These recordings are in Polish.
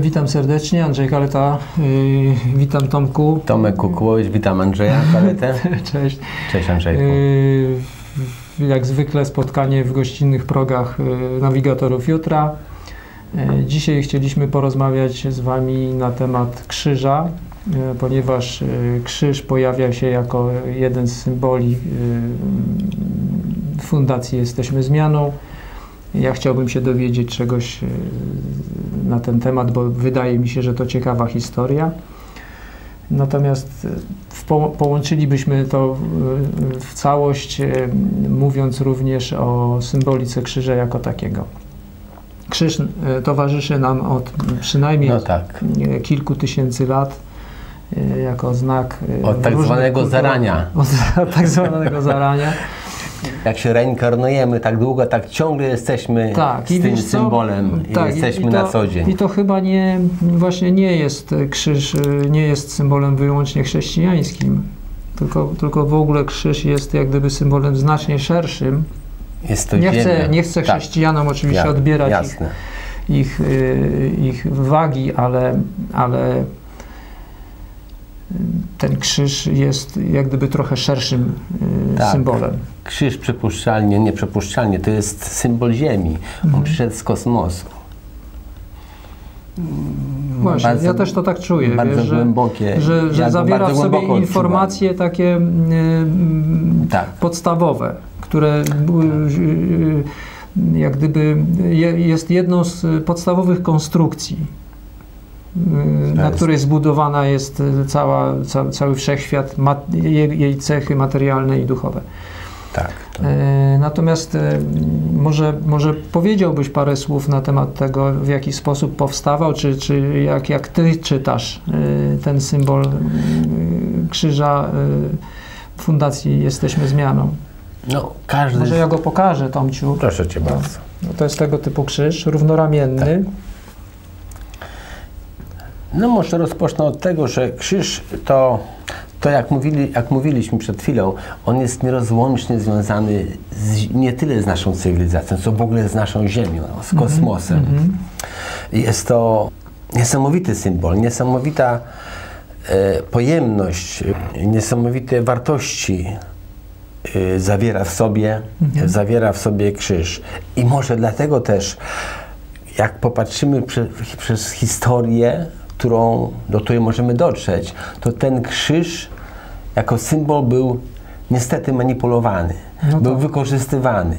Witam serdecznie, Andrzej Kaleta. Yy, witam Tomku. Tomek Kukułowicz, witam Andrzeja Kaletę. Cześć. Cześć Andrzejku. Yy, jak zwykle spotkanie w gościnnych progach yy, nawigatorów jutra. Dzisiaj chcieliśmy porozmawiać z Wami na temat krzyża, ponieważ krzyż pojawia się jako jeden z symboli Fundacji Jesteśmy Zmianą. Ja chciałbym się dowiedzieć czegoś yy, na ten temat, bo wydaje mi się, że to ciekawa historia. Natomiast w po, połączylibyśmy to w, w całość, e, mówiąc również o symbolice krzyża jako takiego. Krzyż e, towarzyszy nam od przynajmniej No tak. e, kilku tysięcy lat e, jako znak e, Od tak zwanego kultur- zarania. Od tak zwanego zarania. Jak się reinkarnujemy tak długo, tak ciągle jesteśmy Tak, z i tym symbolem i Tak, jesteśmy i to, na co dzień. I to chyba nie, właśnie nie jest krzyż, e, nie jest symbolem wyłącznie chrześcijańskim, tylko, tylko w ogóle krzyż jest jak gdyby symbolem znacznie szerszym. Jest to Nie chcę, nie chcę Tak. chrześcijanom oczywiście Ja- odbierać ich, Jasne. ich, y, ich wagi, ale, ale y, ten krzyż jest jak gdyby trochę szerszym y, Tak. symbolem. Krzyż przypuszczalnie, nieprzypuszczalnie, to jest symbol Ziemi. Mhm. On przyszedł z kosmosu. Właśnie, Bardzo- ja też to tak czuję, Bardzo wiesz, że, głębokie. że, że go zawiera w sobie odczuwam. informacje takie y, Tak. podstawowe, które y, y, jak gdyby je, jest jedną z podstawowych konstrukcji, y, na której zbudowana jest y, cała, ca, cały wszechświat, ma, jej, jej cechy materialne i duchowe. Tak. To, E, Natomiast e, może, może powiedziałbyś parę słów na temat tego, w jaki sposób powstawał, czy, czy jak, jak ty czytasz e, ten symbol e, krzyża e, Fundacji Jesteśmy Zmianą. no, każdy... Może ja go pokażę, Tomciu. Proszę Cię bardzo. No, to jest tego typu krzyż, równoramienny. No może rozpocznę od tego, że krzyż to, to jak, mówili, jak mówiliśmy przed chwilą, on jest nierozłącznie związany z, nie tyle z naszą cywilizacją, co w ogóle z naszą Ziemią, z kosmosem. Jest to niesamowity symbol, niesamowita e, pojemność, niesamowite wartości e, zawiera w sobie, zawiera w sobie krzyż. I może dlatego też, jak popatrzymy prze, przez historię, którą, do której możemy dotrzeć, to ten krzyż jako symbol był niestety manipulowany, No był tak. wykorzystywany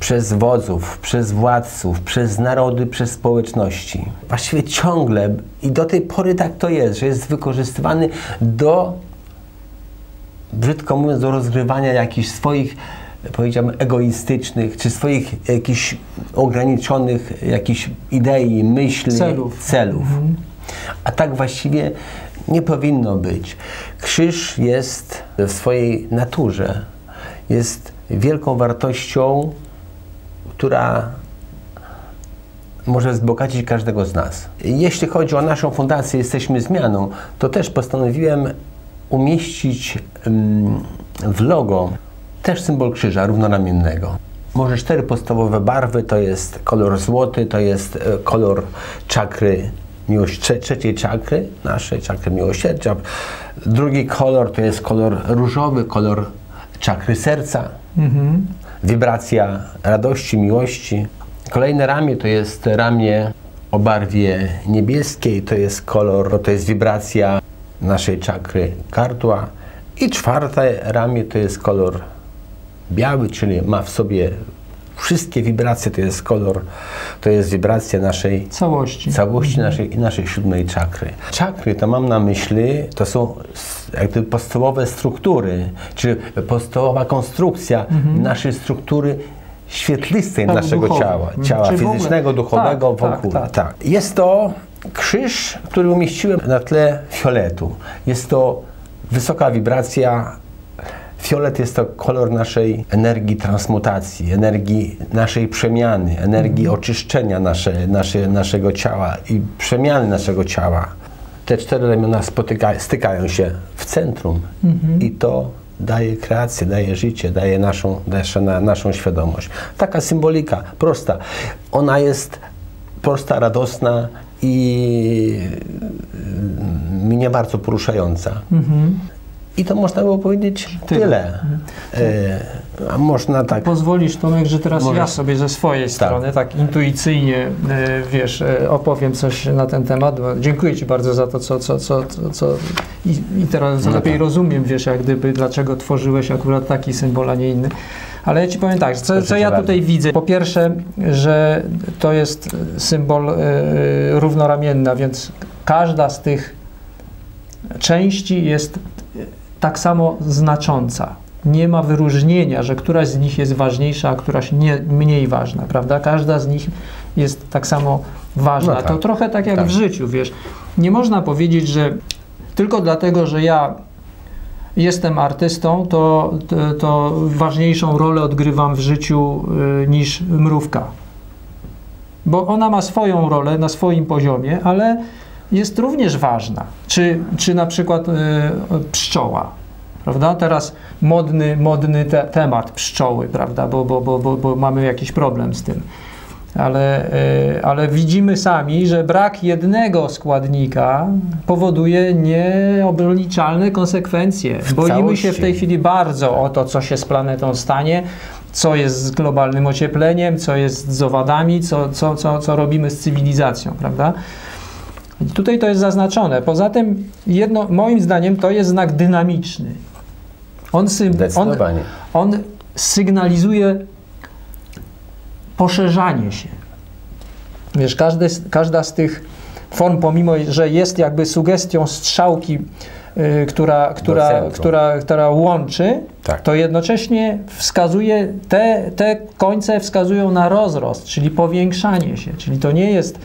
przez wodzów, przez władców, przez narody, przez społeczności. Właściwie ciągle i do tej pory tak to jest, że jest wykorzystywany do brzydko mówiąc, do rozgrywania jakichś swoich, powiedziałbym, egoistycznych, czy swoich jakichś ograniczonych jakichś idei, myśli, Celów. celów. A tak właściwie nie powinno być. Krzyż jest w swojej naturze, jest wielką wartością, która może wzbogacić każdego z nas. Jeśli chodzi o naszą fundację Jesteśmy Zmianą, to też postanowiłem umieścić mm, w logo też symbol krzyża równoramiennego. Może cztery podstawowe barwy, to jest kolor złoty, to jest e, kolor czakry miłość, trze, trzeciej czakry, naszej czakry miłosierdzia. Drugi kolor to jest kolor różowy, kolor czakry serca, Mhm. wibracja radości, miłości. Kolejne ramię to jest ramię o barwie niebieskiej, to jest kolor, to jest wibracja naszej czakry gardła. I czwarte ramię to jest kolor biały, czyli ma w sobie wszystkie wibracje, to jest kolor, to jest wibracja naszej Całości. całości naszej, naszej siódmej czakry. Czakry to mam na myśli, to są s- jak gdyby podstawowe struktury, czy podstawowa konstrukcja naszej struktury świetlistej Tak, naszego duchowej. ciała, Mhm. ciała Czyli fizycznego, duchowego tak, wokół. tak, tak. Jest to krzyż, który umieściłem na tle fioletu. Jest to wysoka wibracja Fiolet jest to kolor naszej energii transmutacji, energii naszej przemiany, energii oczyszczenia nasze, nasze, naszego ciała i przemiany naszego ciała. Te cztery ramiona spotyka, stykają się w centrum i to daje kreację, daje życie, daje naszą, daje na, naszą świadomość. Taka symbolika, prosta. Ona jest prosta, radosna i y, mnie bardzo poruszająca. Mhm. I to można było powiedzieć Tyle. tyle. E, można tak. Pozwolisz Tomek, że teraz ja sobie ze swojej strony tak intuicyjnie, e, wiesz, e, opowiem coś na ten temat. Dziękuję Ci bardzo za to, co, co, co, co, i, i teraz No lepiej tak. rozumiem, wiesz, jak gdyby, dlaczego tworzyłeś akurat taki symbol, a nie inny. Ale ja Ci powiem tak, co, co ja bardzo. tutaj widzę. Po pierwsze, że to jest symbol e, równoramienny, a więc każda z tych części jest tak samo znacząca. Nie ma wyróżnienia, że któraś z nich jest ważniejsza, a któraś nie, mniej ważna, prawda? Każda z nich jest tak samo ważna. No tak. To trochę tak jak Tak. w życiu, wiesz. Nie można powiedzieć, że tylko dlatego, że ja jestem artystą, to, to, to ważniejszą rolę odgrywam w życiu y, niż mrówka. Bo ona ma swoją rolę na swoim poziomie, ale jest również ważna. Czy, czy na przykład y, pszczoła, prawda? Teraz modny, modny te, temat pszczoły, prawda? Bo, bo, bo, bo, bo mamy jakiś problem z tym. Ale, y, ale widzimy sami, że brak jednego składnika powoduje nieobliczalne konsekwencje. Boimy się w tej chwili bardzo o to, co się z planetą stanie, co jest z globalnym ociepleniem, co jest z owadami, co, co, co, co robimy z cywilizacją, prawda? Tutaj to jest zaznaczone. Poza tym, jedno, moim zdaniem, to jest znak dynamiczny. On, on, on sygnalizuje poszerzanie się. Wiesz, każdy, każda z tych form, pomimo że jest jakby sugestią strzałki, y, która, która, która, która łączy, Tak. to jednocześnie wskazuje, te, te końce wskazują na rozrost, czyli powiększanie się. Czyli to nie jest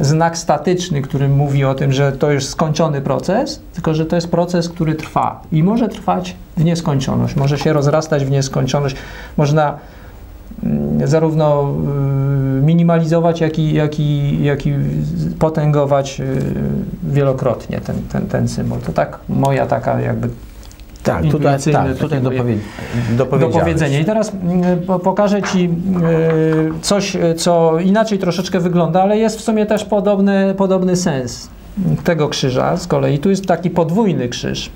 znak statyczny, który mówi o tym, że to już skończony proces, tylko że to jest proces, który trwa i może trwać w nieskończoność, może się rozrastać w nieskończoność. Można mm, zarówno y, minimalizować, jak i, jak i, jak i potęgować y, wielokrotnie ten, ten, ten symbol. To tak moja taka jakby Tak, tutaj, tak, tutaj dopowie, do dopowiedziałeś. powiedzenia. I teraz mm, po- pokażę Ci y, coś, y, co inaczej troszeczkę wygląda, ale jest w sumie też podobny, podobny sens tego krzyża z kolei. Tu jest taki podwójny krzyż.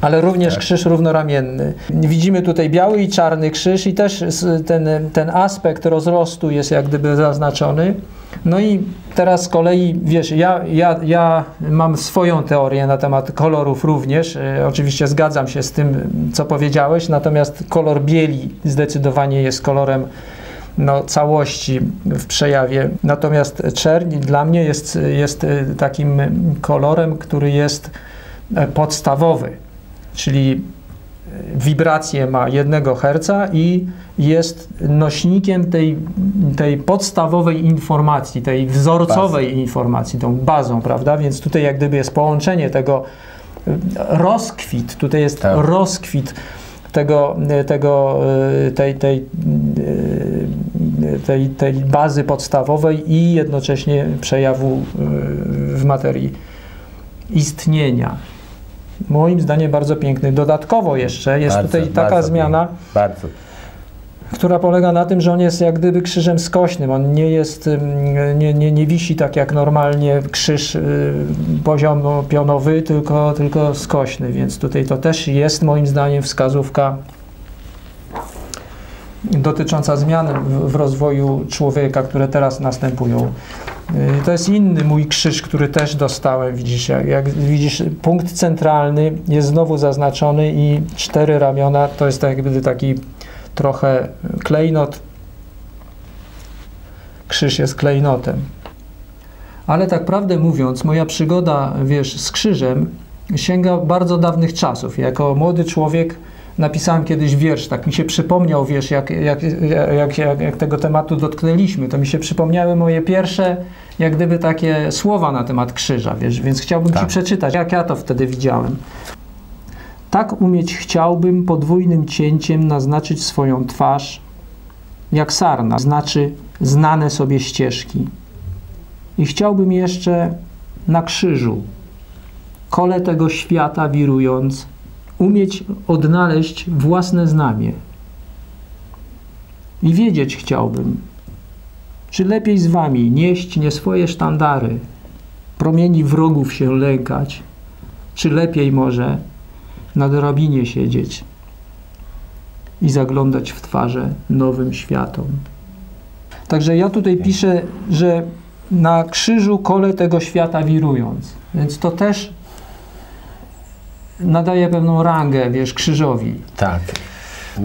Ale również Tak. krzyż równoramienny. Widzimy tutaj biały i czarny krzyż, i też ten, ten aspekt rozrostu jest jak gdyby zaznaczony. No i teraz z kolei, wiesz, ja, ja, ja mam swoją teorię na temat kolorów również. E, oczywiście zgadzam się z tym, co powiedziałeś, natomiast kolor bieli zdecydowanie jest kolorem no, całości w przejawie. Natomiast czerń dla mnie jest, jest e, takim kolorem, który jest e, podstawowy, czyli e, wibrację ma 1 Hz i jest nośnikiem tej, tej podstawowej informacji, tej wzorcowej informacji, tą bazą, prawda? Więc tutaj jak gdyby jest połączenie tego e, rozkwit, tutaj jest Tak. rozkwit tego, tego, e, tej, tej, e, tej, tej bazy podstawowej i jednocześnie przejawu w materii istnienia. Moim zdaniem bardzo piękny. Dodatkowo jeszcze jest Bardzo, tutaj taka zmiana, która polega na tym, że on jest jak gdyby krzyżem skośnym. On nie jest, nie, nie, nie wisi tak jak normalnie krzyż y, poziomopionowy, tylko, tylko skośny, więc tutaj to też jest moim zdaniem wskazówka dotycząca zmian w, rozwoju człowieka, które teraz następują. Y, To jest inny mój krzyż, który też dostałem, widzisz, jak, jak widzisz, punkt centralny jest znowu zaznaczony i cztery ramiona to jest tak jakby taki trochę klejnot. Krzyż jest klejnotem. Ale tak prawdę mówiąc, moja przygoda, wiesz, z krzyżem sięga bardzo dawnych czasów. Jako młody człowiek napisałem kiedyś wiersz, tak mi się przypomniał, wiesz, jak, jak, jak, jak, tego tematu dotknęliśmy, to mi się przypomniały moje pierwsze, jak gdyby takie słowa na temat krzyża, wiesz, więc chciałbym Ci Tak. przeczytać, jak ja to wtedy widziałem. Tak umieć chciałbym podwójnym cięciem naznaczyć swoją twarz, jak sarna, znaczy znane sobie ścieżki. I chciałbym jeszcze na krzyżu, kole tego świata wirując, umieć odnaleźć własne znamie. I wiedzieć chciałbym, Czy lepiej z wami nieść nie swoje sztandary, promieni wrogów się lękać, czy lepiej może na drabinie siedzieć i zaglądać w twarze nowym światom? Także ja tutaj piszę, że na krzyżu kole tego świata wirując. Więc to też nadaje pewną rangę, wiesz, krzyżowi. Tak.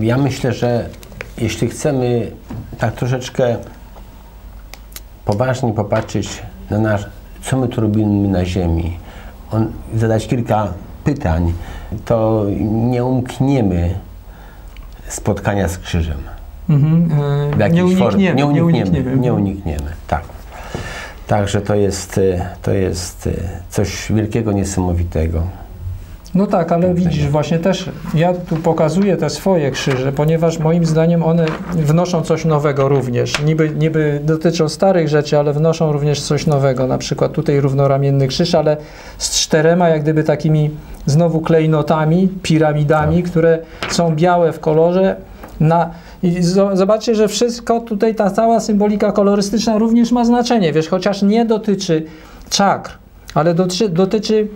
Ja myślę, że jeśli chcemy tak troszeczkę poważnie popatrzeć na nasz, co my tu robimy na ziemi, on, zadać kilka pytań, to nie umkniemy spotkania z krzyżem. Mhm, W e, jakiejś nie unikniemy, formie. Nie nie unikniemy. unikniemy. Nie unikniemy, tak. Także to jest, y, to jest y, coś wielkiego, niesamowitego. No tak, ale widzisz, właśnie też ja tu pokazuję te swoje krzyże, ponieważ moim zdaniem one wnoszą coś nowego również. Niby, niby dotyczą starych rzeczy, ale wnoszą również coś nowego. Na przykład tutaj równoramienny krzyż, ale z czterema jak gdyby takimi znowu klejnotami, piramidami, które są białe w kolorze. Na, I zo- zobaczcie, że wszystko tutaj, ta cała symbolika kolorystyczna również ma znaczenie, wiesz, chociaż nie dotyczy czakr, ale dotyczy, dotyczy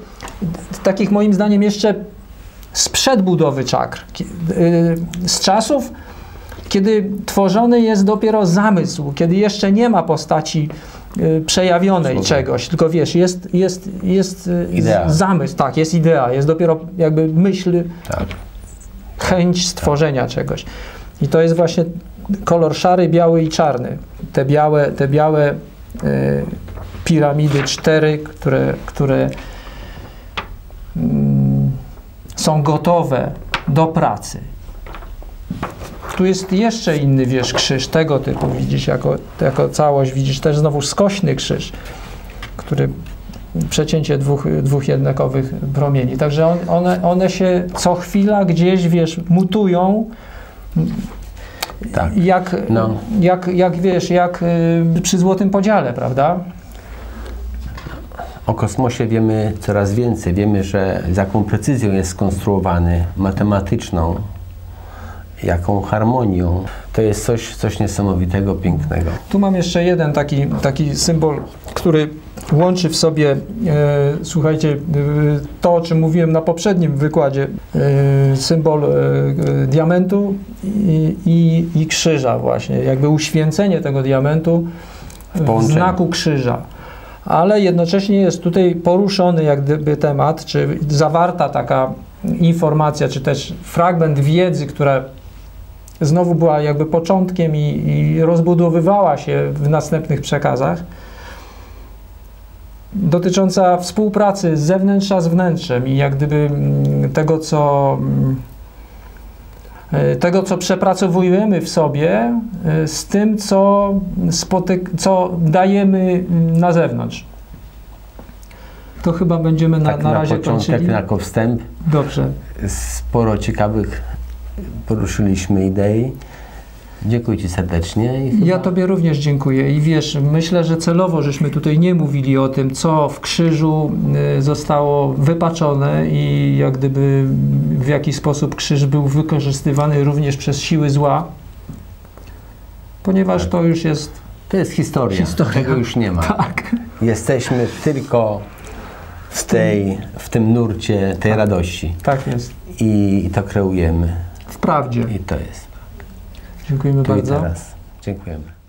takich moim zdaniem jeszcze sprzed budowy czakr, y, z czasów, kiedy tworzony jest dopiero zamysł, kiedy jeszcze nie ma postaci y, przejawionej Słowo. czegoś, tylko wiesz, jest, jest, jest y, Idea. zamysł, tak, jest idea, jest dopiero jakby myśl, Tak. chęć stworzenia czegoś. I to jest właśnie kolor szary, biały i czarny. Te białe, te białe y, piramidy, cztery, które, które mm, są gotowe do pracy. Tu jest jeszcze inny, wiesz, krzyż tego typu, widzisz, jako, jako całość, widzisz też znowu skośny krzyż, który przecięcie dwóch, dwóch jednakowych promieni. Także on, one, one się co chwila gdzieś, wiesz, mutują, Tak. jak, No. jak, jak wiesz, jak y, przy złotym podziale, prawda? O kosmosie wiemy coraz więcej. Wiemy, że z jaką precyzją jest skonstruowany, matematyczną, jaką harmonią. To jest coś, coś niesamowitego, pięknego. Tu mam jeszcze jeden taki, taki symbol, który łączy w sobie, e, słuchajcie, e, to o czym mówiłem na poprzednim wykładzie, e, symbol e, e, diamentu i, i, i krzyża właśnie, jakby uświęcenie tego diamentu w połączeniu. znaku krzyża. Ale jednocześnie jest tutaj poruszony jak gdyby temat, czy zawarta taka informacja, czy też fragment wiedzy, która znowu była jakby początkiem i, i rozbudowywała się w następnych przekazach, dotycząca współpracy z zewnętrza z wnętrzem i jak gdyby mm, tego, co mm, tego, co przepracowujemy w sobie e, z tym, co, spotyk- co dajemy na zewnątrz. To chyba będziemy na, tak na na razie początek, kończyli. jako wstęp, Dobrze. sporo ciekawych poruszyliśmy idei. Dziękuję Ci serdecznie. Chyba... Ja Tobie również dziękuję i wiesz, myślę, że celowo żeśmy tutaj nie mówili o tym, co w krzyżu y, zostało wypaczone i jak gdyby w jaki sposób krzyż był wykorzystywany również przez siły zła, ponieważ Tak. to już jest To jest historia. Historia. Tego już nie ma. tak. Jesteśmy tylko w, tej, w tym nurcie tej radości. Tak jest. I to kreujemy. Wprawdzie. I to jest. Dziękujemy Tu bardzo. Dziękujemy.